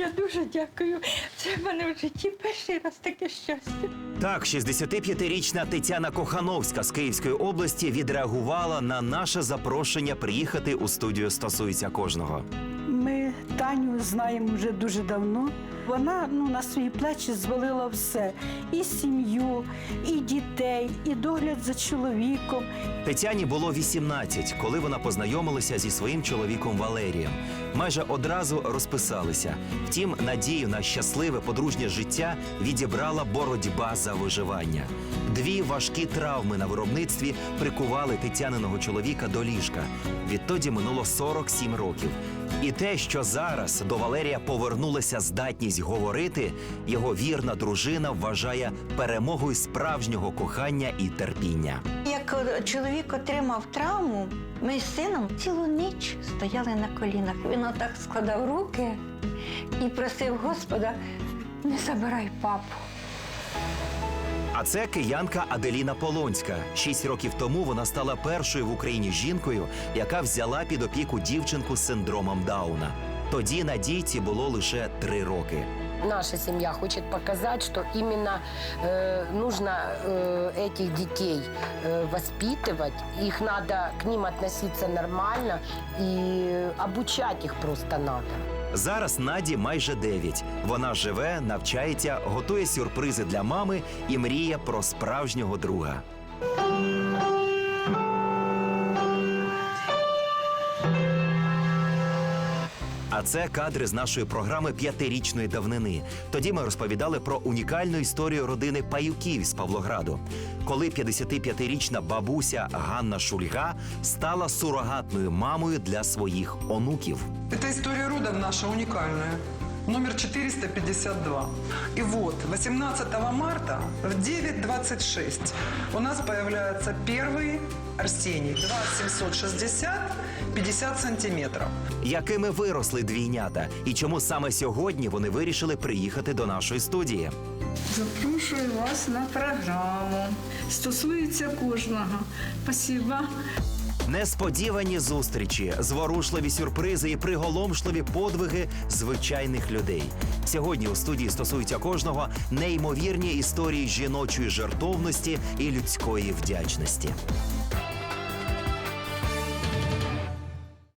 Я дуже дякую. Це в мене в житті перший раз таке щастя. Так, 65-річна Тетяна Кохановська з Київської області відреагувала на наше запрошення приїхати у студію стосується кожного. Ми Таню знаємо вже дуже давно. Вона ну, на свої плечі звалила все: і сім'ю, і дітей, і догляд за чоловіком. Тетяні було 18, коли вона познайомилася зі своїм чоловіком Валерієм. Майже одразу розписалися. Втім, надію на щасливе подружнє життя відібрала боротьба за виживання. Дві важкі травми на виробництві прикували Тетяниного чоловіка до ліжка. Відтоді минуло 47 років. І те, що зараз до Валерія повернулася здатність говорити, його вірна дружина вважає перемогою справжнього кохання і терпіння. Як е, чоловік отримав травму, ми з сином цілу ніч стояли на колінах. Він отак складав руки і просив Господа, не забирай папу. А це киянка Аделіна Полонська. Шість років тому вона стала першою в Україні жінкою, яка взяла під опіку дівчинку з синдромом Дауна. Тоді Надійці було лише три роки Наша семья хочет показать, что именно э, нужно э, этих детей э, воспитывать, их надо к ним относиться нормально и обучать их просто надо. Зараз Наді майже дев'ять. Вона живе, навчається, готує сюрпризи для мами і мріє про справжнього друга. А це кадри з нашої програми п'ятирічної давнини. Тоді ми розповідали про унікальну історію родини Паюків з Павлограду, коли 55-річна бабуся Ганна Шульга стала сурогатною мамою для своїх онуків. Ця історія рода наша уникальная. Номер 452. И вот, 18 марта в 9.26 у нас появляется первый Арсений. 2760, 50 сантиметров. Якими виросли двійнята, і чому саме сьогодні вони вирішили приїхати до нашої студії? Запрошую вас на програму. Стосується кожного. Спасибо. Несподівані зустрічі, зворушливі сюрпризи і приголомшливі подвиги звичайних людей. Сьогодні у студії стосуються кожного неймовірні історії жіночої жертовності і людської вдячності.